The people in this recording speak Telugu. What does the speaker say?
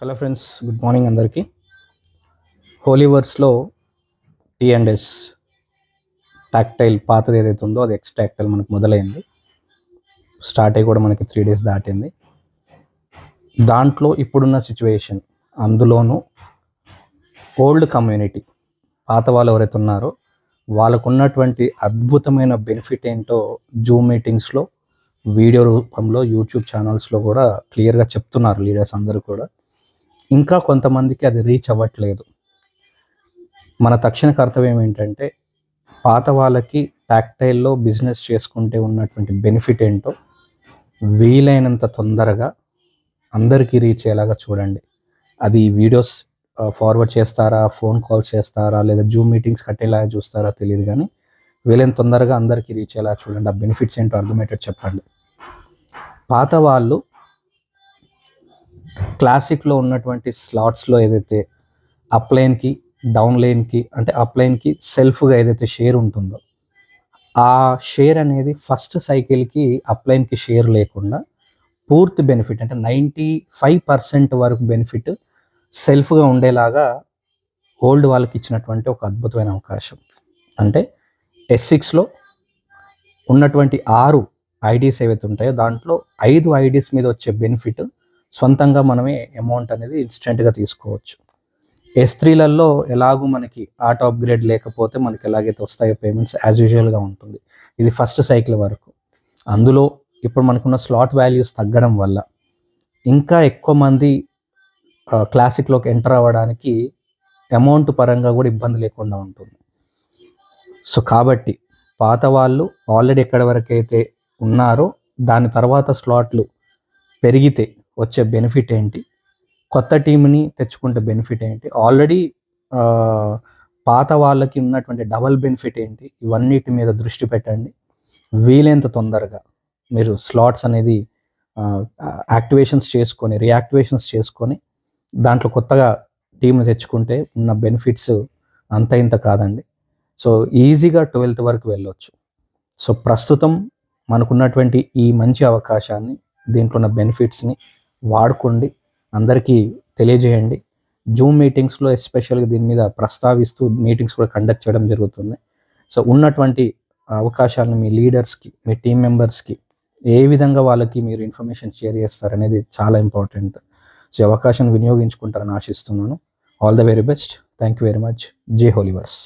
హలో ఫ్రెండ్స్ గుడ్ మార్నింగ్ అందరికీ. హోలీవర్స్లో టీ అండ్ ఎస్ టాక్టైల్ పాతది ఏదైతే ఉందో అది ఎక్స్ టాక్టైల్ మనకు మొదలైంది. స్టార్ట్ అయ్యి కూడా మనకి త్రీ డేస్ దాటింది. దాంట్లో ఇప్పుడున్న సిచ్యువేషన్ అందులోనూ ఓల్డ్ కమ్యూనిటీ పాత వాళ్ళు ఎవరైతే ఉన్నారో వాళ్ళకు ఉన్నటువంటి అద్భుతమైన బెనిఫిట్ ఏంటో జూమ్ మీటింగ్స్లో వీడియో రూపంలో యూట్యూబ్ ఛానల్స్లో కూడా క్లియర్గా చెప్తున్నారు లీడర్స్ అందరూ కూడా. ఇంకా కొంతమందికి అది రీచ్ అవ్వట్లేదు. మన తక్షణ కర్తవ్యం ఏంటంటే పాత వాళ్ళకి టాక్టైల్లో బిజినెస్ చేసుకుంటే ఉన్నటువంటి బెనిఫిట్ ఏంటో వీలైనంత తొందరగా అందరికీ రీచ్ అయ్యేలాగా చూడండి. అది వీడియోస్ ఫార్వర్డ్ చేస్తారా ఫోన్ కాల్స్ చేస్తారా లేదా జూమ్ మీటింగ్స్ కట్టేలాగా చూస్తారా తెలియదు కానీ వీలైన తొందరగా అందరికీ రీచ్ అయ్యేలా చూడండి. ఆ బెనిఫిట్స్ ఏంటో అర్థమయ్యేటట్టు చెప్పండి. పాత వాళ్ళు క్లాసిక్లో ఉన్నటువంటి స్లాట్స్లో ఏదైతే అప్ లైన్కి డౌన్ లైన్కి అంటే అప్ లైన్కి సెల్ఫ్గా ఏదైతే షేర్ ఉంటుందో ఆ షేర్ అనేది ఫస్ట్ సైకిల్కి అప్ లైన్కి షేర్ లేకుండా పూర్తి బెనిఫిట్ అంటే నైంటీ ఫైవ్ పర్సెంట్ వరకు బెనిఫిట్ సెల్ఫ్గా ఉండేలాగా ఓల్డ్ వాళ్ళకి ఇచ్చినటువంటి ఒక అద్భుతమైన అవకాశం. అంటే ఎస్ సిక్స్లో ఉన్నటువంటి ఆరు ఐడీస్ ఏవైతే ఉంటాయో దాంట్లో ఐదు ఐడీస్ మీద వచ్చే బెనిఫిట్ సొంతంగా మనమే అమౌంట్ అనేది ఇన్స్టెంట్గా తీసుకోవచ్చు. ఎస్ త్రీలలో ఎలాగూ మనకి ఆటో అప్గ్రేడ్ లేకపోతే మనకి ఎలాగైతే వస్తాయో పేమెంట్స్ యాజ్ యూజువల్గా ఉంటుంది. ఇది ఫస్ట్ సైకిల్ వరకు. అందులో ఇప్పుడు మనకున్న స్లాట్ వాల్యూస్ తగ్గడం వల్ల ఇంకా ఎక్కువ మంది క్లాసిక్లోకి ఎంటర్ అవ్వడానికి అమౌంట్ పరంగా కూడా ఇబ్బంది లేకుండా ఉంటుంది. సో కాబట్టి పాత వాళ్ళు ఆల్రెడీ ఎక్కడి వరకు అయితే ఉన్నారో దాని తర్వాత స్లాట్లు పెరిగితే వచ్చే బెనిఫిట్ ఏంటి? కొత్త టీంని తెచ్చుకుంటే బెనిఫిట్ ఏంటి? ఆల్రెడీ పాత వాళ్ళకి ఉన్నటువంటి డబల్ బెనిఫిట్ ఏంటి? ఇవన్నిటి మీద దృష్టి పెట్టండి. వీలైనంత తొందరగా మీరు స్లాట్స్ అనేది యాక్టివేషన్స్ చేసుకొని రియాక్టివేషన్స్ చేసుకొని దాంట్లో కొత్తగా టీంని తెచ్చుకుంటే ఉన్న బెనిఫిట్స్ అంత ఇంత కాదండి. సో ఈజీగా ట్వెల్త్ వరకు వెళ్ళొచ్చు. సో ప్రస్తుతం మనకున్నటువంటి ఈ మంచి అవకాశాన్ని దీంట్లో ఉన్న బెనిఫిట్స్ని వాడుకోండి. అందరికీ తెలియజేయండి. జూమ్ మీటింగ్స్లో ఎస్పెషల్గా దీని మీద ప్రస్తావిస్తూ మీటింగ్స్ కూడా కండక్ట్ చేయడం జరుగుతుంది. సో ఉన్నటువంటి అవకాశాలను మీ లీడర్స్కి మీ టీం మెంబర్స్కి ఏ విధంగా వాళ్ళకి మీరు ఇన్ఫర్మేషన్ షేర్ చేస్తారనేది చాలా ఇంపార్టెంట్ సో అవకాశం వినియోగించుకుంటారని ఆశిస్తున్నాను. All the very best thank you very much J హోలీవర్స్